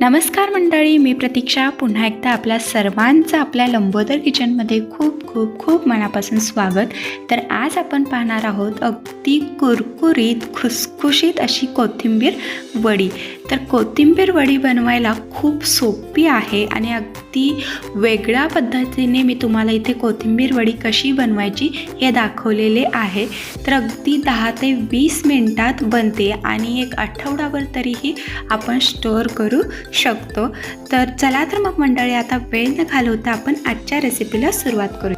नमस्कार मंडळी मी प्रतीक्षा. पुन्हा एकदा आपल्या सर्वांचं आपल्या लंबोदर किचनमध्ये खूप खूप खूप मनापासून स्वागत. तर आज आपण पाहणार आहोत अगदी कुरकुरीत खुस खुसखुशीत अशी कोथिंबीर वडी. तर कोथिंबीर वडी बनवायला खूप सोपी आहे आणि अगदी वेगळ्या पद्धतीने मी तुम्हाला इथे कोथिंबीर वडी कशी बनवायची हे दाखवलेले आहे. तर अगदी दहा ते वीस मिनटात बनते आणि एक आठवडाभर तरीही आपण स्टोअर करू शकतो. तर चला तर मग मंडळी आता वेळ न घालवता आपण आजच्या रेसिपीला सुरुवात करू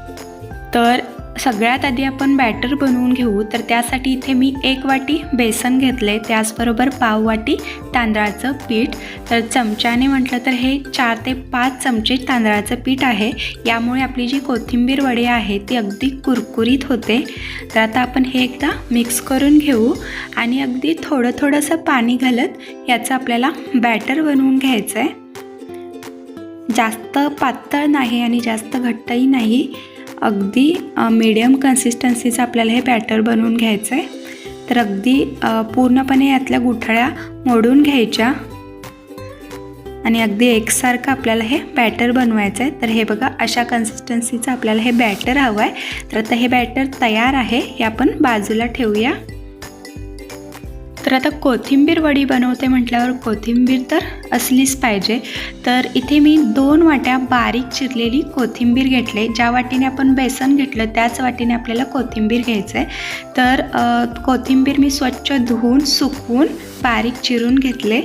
तर सगळ्यात आधी आपण बॅटर बनवून घेऊ. तर त्यासाठी इथे मी एक वाटी बेसन घेतले त्याचबरोबर पाव वाटी तांदळाचं पीठ. तर चमच्याने म्हटलं तर हे चार ते पाच चमचे तांदळाचं पीठ आहे. यामुळे आपली जी कोथिंबीर वडी आहे ती अगदी कुरकुरीत होते. तर आता आपण हे एकदा मिक्स करून घेऊ. आणि अगदी थोडं थोडंसं पाणी घालत याचं आपल्याला बॅटर बनवून घ्यायचं आहे जास्त पातळ नाही आणि जास्त घट्टही नाही. अगदी मीडियम कन्सिस्टन्सीचं आपल्याला हे बॅटर बनवून घ्यायचं आहे तर अगदी पूर्णपणे यातल्या गुठळ्या मोडून घ्यायच्या. आणि अगदी एकसारखं आपल्याला हे बॅटर बनवायचं आहे तर हे बघा अशा कन्सिस्टन्सीचं आपल्याला हे बॅटर हवं आहे तर आता हे बॅटर तयार आहे हे आपण बाजूला ठेवूया. तर आता कोथिंबीर वडी बनवते म्हटल्यावर कोथिंबीर तर असलीच पाहिजे. तर इथे मी दोन वाट्या बारीक चिरलेली कोथिंबीर घेतले. ज्या वाटीने आपण बेसन घेतलं त्याच वाटीने आपल्याला कोथिंबीर घ्यायचं आहे तर कोथिंबीर मी स्वच्छ धुवून सुकवून बारीक चिरून घेतले.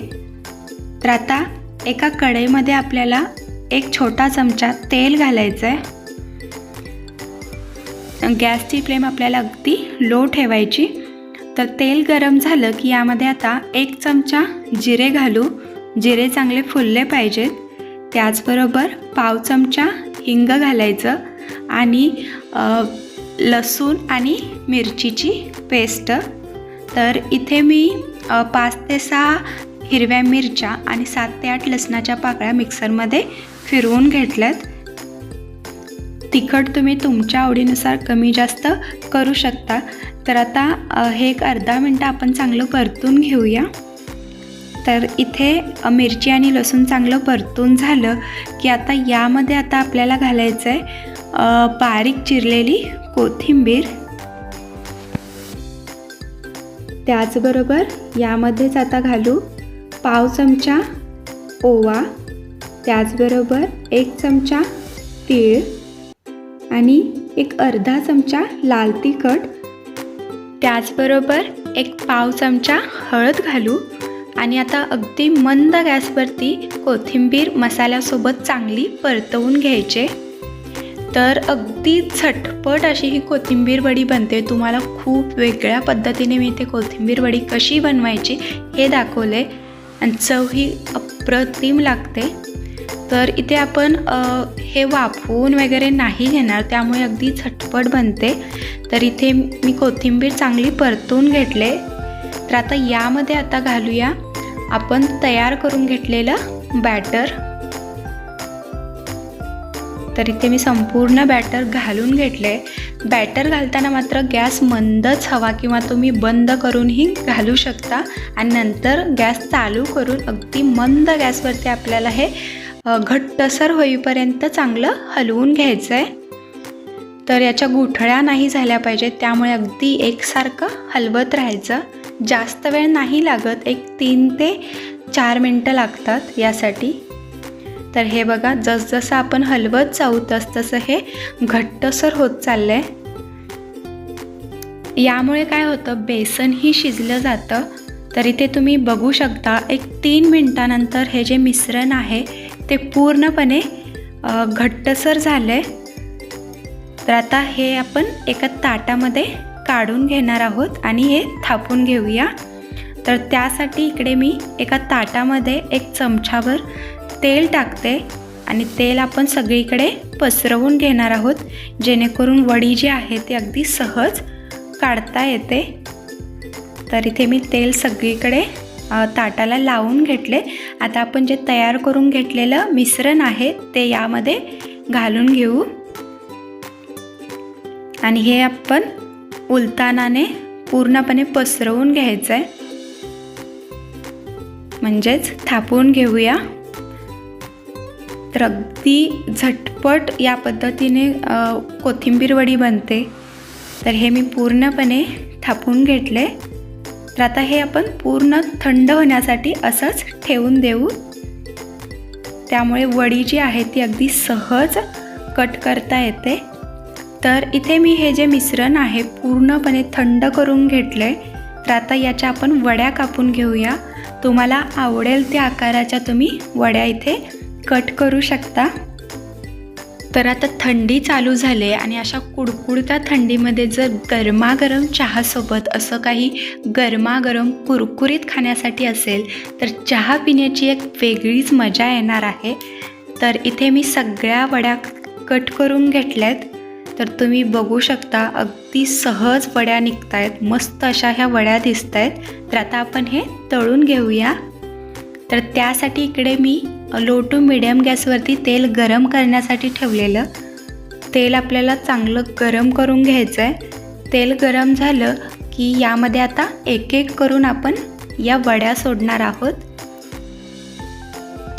तर आता एका कढईमध्ये आपल्याला एक छोटा चमचा तेल घालायचं आहे गॅसची फ्लेम आपल्याला अगदी लो ठेवायची. तर तेल गरम झालं की यामध्ये आता एक चमचा जिरे घालू. जिरे चांगले फुलले पाहिजेत. त्याचबरोबर पाव चमचा हिंग घालायचं आणि लसूण आणि मिरचीची पेस्ट. तर इथे मी पाच ते सहा हिरव्या मिरच्या आणि सात ते आठ लसणाच्या पाकळ्या मिक्सरमध्ये फिरवून घेतल्यात. तिखट तुम्ही तुमच्या आवडीनुसार कमी जास्त करू शकता. तर आता हे एक अर्धा मिनटं आपण चांगलं परतून घेऊया. तर इथे मिरची आणि लसूण चांगलं परतून झालं की आता यामध्ये आता आपल्याला घालायचं आहे बारीक चिरलेली कोथिंबीर. त्याचबरोबर यामध्येच आता घालू पाव चमचा ओवा त्याचबरोबर एक चमचा तीळ आणि एक अर्धा चमचा लाल तिखट. त्याचबरोबर एक पाव चमचा हळद घालू आणि आता अगदी मंद गॅसवरती कोथिंबीर मसाल्यासोबत चांगली परतवून घ्यायचे. तर अगदी झटपट अशी ही कोथिंबीर वडी बनते. तुम्हाला खूप वेगळ्या पद्धतीने मी इथे कोथिंबीर वडी कशी बनवायची हे दाखवले. आणि चव ही अप्रतिम लागते. तर इथे आपण हे वाफवून वगैरे नाही घेणार त्यामुळे अगदी झटपट बनते. तर इथे मी कोथिंबीर चांगली परतून घेतले. तर आता यामध्ये आता घालूया आपण तयार करून घेतलेलं बॅटर. तर इथे मी संपूर्ण बॅटर घालून घेतले. बॅटर घालताना मात्र गॅस मंदच हवा किंवा तुम्ही बंद करूनही घालू शकता. आणि नंतर गॅस चालू करून अगदी मंद गॅसवरती आपल्याला हे घट्टसर होईपर्यंत चांगलं हलवून घ्यायचं आहे तर याच्या गुठळ्या नाही झाल्या पाहिजेत त्यामुळे अगदी एकसारखं हलवत राहायचं. जास्त वेळ नाही लागत एक तीन ते चार मिनटं लागतात यासाठी. तर हे बघा जसजसं आपण हलवत जाऊ तसतसं हे घट्टसर होत चाललं आहे यामुळे काय होतं बेसनही शिजलं जातं. तर इथे तुम्ही बघू शकता एक तीन मिनटानंतर हे जे मिश्रण आहे ते पूर्णपणे घट्टसर झालं आहे तर आता हे आपण एका ताटामध्ये काढून घेणार आहोत आणि हे थापून घेऊया. तर त्यासाठी इकडे मी एका ताटामध्ये एक चमचाभर तेल टाकते आणि तेल आपण सगळीकडे पसरवून घेणार आहोत जेणेकरून वडी जी आहे ती अगदी सहज काढता येते. तर इथे मी तेल सगळीकडे ताटाला लावून घेतले. आता आपण जे तयार करून घेतलेलं मिश्रण आहे ते यामध्ये घालून घेऊ. आणि हे आपण उलतानाने पूर्णपणे पसरवून घ्यायचं आहे म्हणजेच थापून घेऊया. तर अगदी झटपट या पद्धतीने कोथिंबीर वडी बनते. तर हे मी पूर्णपणे थापून घेतले. तर आता हे आपण पूर्ण थंड होण्यासाठी असंच ठेवून देऊ. त्यामुळे वडी जी आहे ती अगदी सहज कट करता येते. तर इथे मी हे जे मिश्रण आहे पूर्णपणे थंड करून घेतले तर आता याच्या आपण वड्या कापून घेऊया. तुम्हाला आवडेल त्या आकाराच्या तुम्ही वड्या इथे कट करू शकता. तर आता थंडी चालू झाले आणि अशा कुडकुडत्या थंडीमध्ये जर गरमागरम चहासोबत असं काही गरमागरम कुरकुरीत खाण्यासाठी असेल तर चहा पिण्याची एक वेगळीच मजा येणार आहे. तर इथे मी सगळ्या वड्या कट करून घेतल्यात. तर तुम्ही बघू शकता अगदी सहज वड्या निघत आहेत मस्त अशा ह्या वड्या दिसत आहेत तर आता आपण हे तळून घेऊया. तर त्यासाठी इकडे मी लो टू मिडियम गॅसवरती तेल गरम करण्यासाठी ठेवलेलं. तेल आपल्याला चांगलं गरम करून घ्यायचं आहे तेल गरम झालं की यामध्ये आता एक एक करून आपण या वड्या सोडणार आहोत.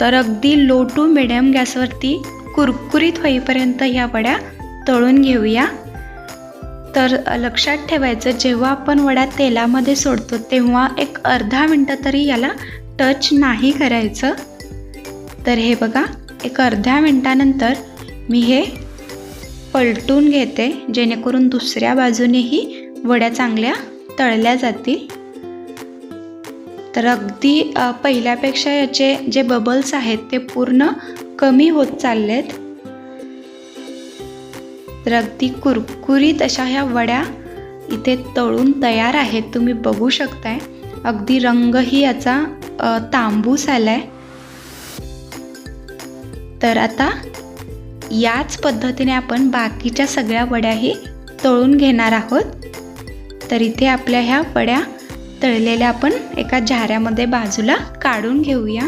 तर अगदी लो टू मिडियम गॅसवरती कुरकुरीत होईपर्यंत ह्या वड्या तळून घेऊया. तर लक्षात ठेवायचं जेव्हा आपण वड्या तेलामध्ये सोडतो तेव्हा एक अर्धा मिनटं तरी याला टच नाही करायचं. तर हे बघा एक अर्ध्या मिनटानंतर मी हे पलटून घेते जेणेकरून दुसऱ्या बाजूनेही वड्या चांगल्या तळल्या जातील. तर अगदी पहिल्यापेक्षा याचे जे बबल्स आहेत ते पूर्ण कमी होत चाललेत. तर अगदी कुरकुरीत अशा ह्या वड्या इथे तळून तयार आहेत तुम्ही बघू शकताय. अगदी रंगही याचा तांबूस तांबूस आलाय. तर आता याच पद्धतीने आपण बाकीच्या सगळ्या वड्याही तळून घेणार आहोत. तर इथे आपल्या ह्या वड्या तळलेल्या आपण एका झाऱ्यामध्ये बाजूला काढून घेऊया.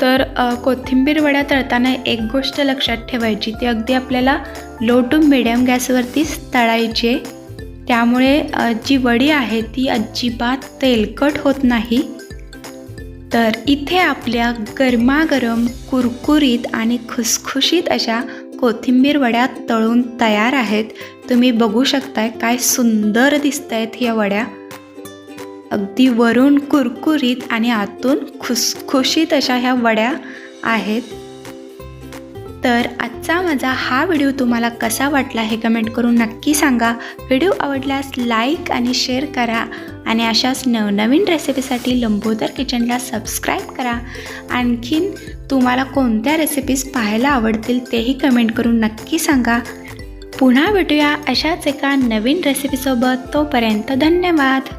तर कोथिंबीर वड्या तळताना एक गोष्ट लक्षात ठेवायची ती अगदी आपल्याला लो टू मिडियम गॅसवरतीच तळायची आहे. त्यामुळे जी वडी आहे ती अजिबात तेलकट होत नाही. तर इथे आपल्या गरमागरम कुरकुरीत आणि खुसखुशीत अशा कोथिंबीर वड्या तळून तयार आहेत. तुम्ही बघू शकताय काय सुंदर दिसत आहेत या वड्या. अगदी वरून कुरकुरीत आणि आतून खुसखुशीत अशा ह्या वड्या आहेत. तर आजचा माझा हा व्हिडिओ तुम्हाला कसा वाटला हे कमेंट करून नक्की सांगा. व्हिडिओ आवडल्यास लाईक आणि शेअर करा आणि अशाच नवनवीन रेसिपीसाठी लंबोदर किचनला सबस्क्राईब करा. आणखीन तुम्हाला कोणत्या रेसिपीज पाहायला आवडतील तेही कमेंट करून नक्की सांगा. पुन्हा भेटूया अशाच एका नवीन रेसिपीसोबत तोपर्यंत धन्यवाद.